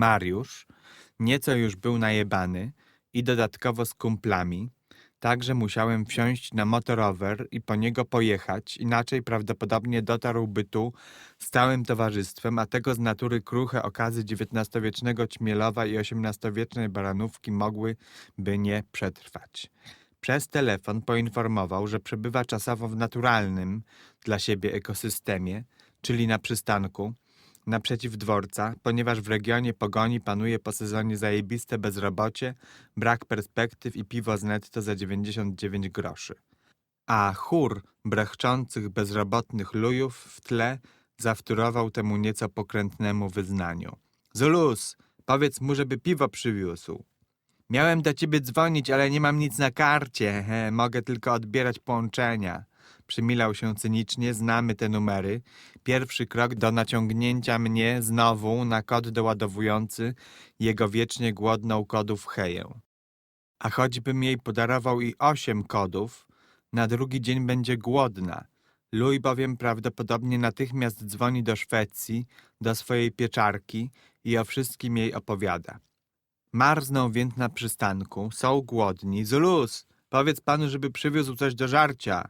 Mariusz nieco już był najebany i dodatkowo z kumplami, także musiałem wsiąść na motorower i po niego pojechać, inaczej prawdopodobnie dotarłby tu z całym towarzystwem, a tego z natury kruche okazy XIX-wiecznego Ćmielowa i XVIII-wiecznej Baranówki mogłyby nie przetrwać. Przez telefon poinformował, że przebywa czasowo w naturalnym dla siebie ekosystemie, czyli na przystanku, naprzeciw dworca, ponieważ w regionie Pogoni panuje po sezonie zajebiste bezrobocie, brak perspektyw i piwo z netto za 99 groszy. A chór brechczących bezrobotnych lujów w tle zawtórował temu nieco pokrętnemu wyznaniu. Zulus, powiedz mu, żeby piwo przywiózł. Miałem do ciebie dzwonić, ale nie mam nic na karcie. He, mogę tylko odbierać połączenia. Przymilał się cynicznie, znamy te numery. Pierwszy krok do naciągnięcia mnie znowu na kod doładowujący jego wiecznie głodną kodów heję. A choćbym jej podarował i osiem kodów, na drugi dzień będzie głodna. Luj bowiem prawdopodobnie natychmiast dzwoni do Szwecji, do swojej pieczarki i o wszystkim jej opowiada. Marzną więc na przystanku, są głodni. Zulus, powiedz panu, żeby przywiózł coś do żarcia.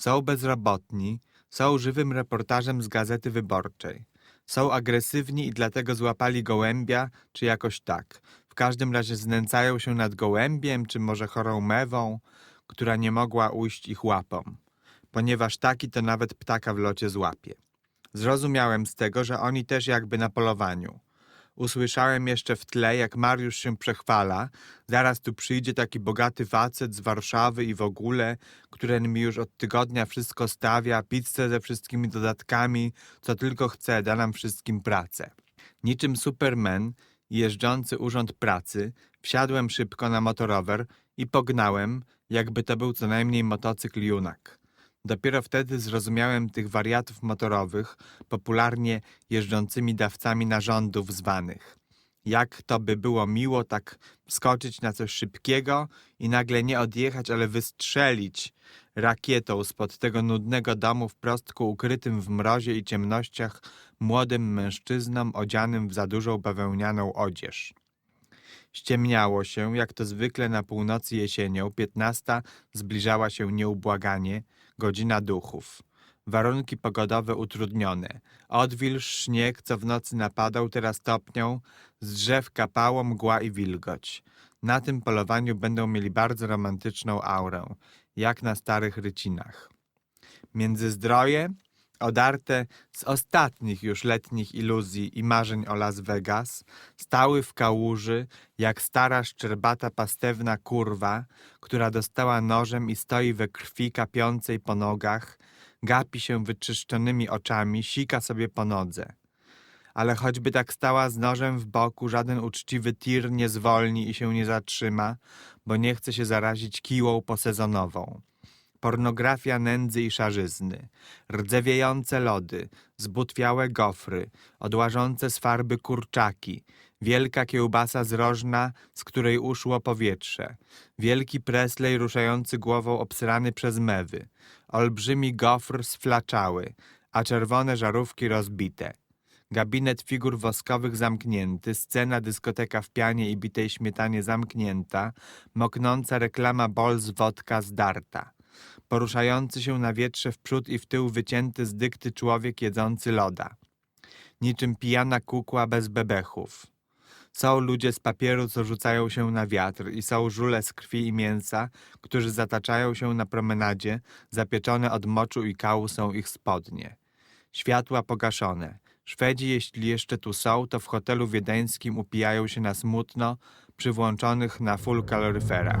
Są bezrobotni, są żywym reportażem z Gazety Wyborczej. Są agresywni i dlatego złapali gołębia, czy jakoś tak. W każdym razie znęcają się nad gołębiem, czy może chorą mewą, która nie mogła ujść ich łapom, ponieważ taki to nawet ptaka w locie złapie. Zrozumiałem z tego, że oni też jakby na polowaniu. Usłyszałem jeszcze w tle, jak Mariusz się przechwala. Zaraz tu przyjdzie taki bogaty facet z Warszawy i w ogóle, który mi już od tygodnia wszystko stawia, pizzę ze wszystkimi dodatkami, co tylko chce, da nam wszystkim pracę. Niczym Superman, jeżdżący urząd pracy, wsiadłem szybko na motorower i pognałem, jakby to był co najmniej motocykl Junak. Dopiero wtedy zrozumiałem tych wariatów motorowych, popularnie jeżdżącymi dawcami narządów zwanych. Jak to by było miło tak wskoczyć na coś szybkiego i nagle nie odjechać, ale wystrzelić rakietą spod tego nudnego domu wprost ku ukrytym w mrozie i ciemnościach młodym mężczyznom odzianym w za dużą bawełnianą odzież. Ściemniało się, jak to zwykle na północy jesienią, piętnasta zbliżała się nieubłaganie, godzina duchów. Warunki pogodowe utrudnione. Odwilż, śnieg, co w nocy napadał, teraz topnią, z drzew kapało mgła i wilgoć. Na tym polowaniu będą mieli bardzo romantyczną aurę, jak na starych rycinach. Międzyzdroje, odarte z ostatnich już letnich iluzji i marzeń o Las Vegas, stały w kałuży, jak stara szczerbata pastewna kurwa, która dostała nożem i stoi we krwi kapiącej po nogach, gapi się wyczyszczonymi oczami, sika sobie po nodze. Ale choćby tak stała z nożem w boku, żaden uczciwy tir nie zwolni i się nie zatrzyma, bo nie chce się zarazić kiłą posezonową. Pornografia nędzy i szarzyzny, rdzewiejące lody, zbutwiałe gofry, odłażące z farby kurczaki, wielka kiełbasa zrożna, z której uszło powietrze, wielki Presley ruszający głową obsrany przez mewy, olbrzymi gofr sflaczały, a czerwone żarówki rozbite. Gabinet figur woskowych zamknięty, scena dyskoteka w pianie i bitej śmietanie zamknięta, moknąca reklama Bols wodka zdarta. Poruszający się na wietrze w przód i w tył wycięty z dykty człowiek jedzący loda. Niczym pijana kukła bez bebechów. Są ludzie z papieru, co rzucają się na wiatr i są żule z krwi i mięsa, którzy zataczają się na promenadzie, zapieczone od moczu i kału są ich spodnie. Światła pogaszone. Szwedzi, jeśli jeszcze tu są, to w hotelu wiedeńskim upijają się na smutno przy włączonych na full kaloryferach.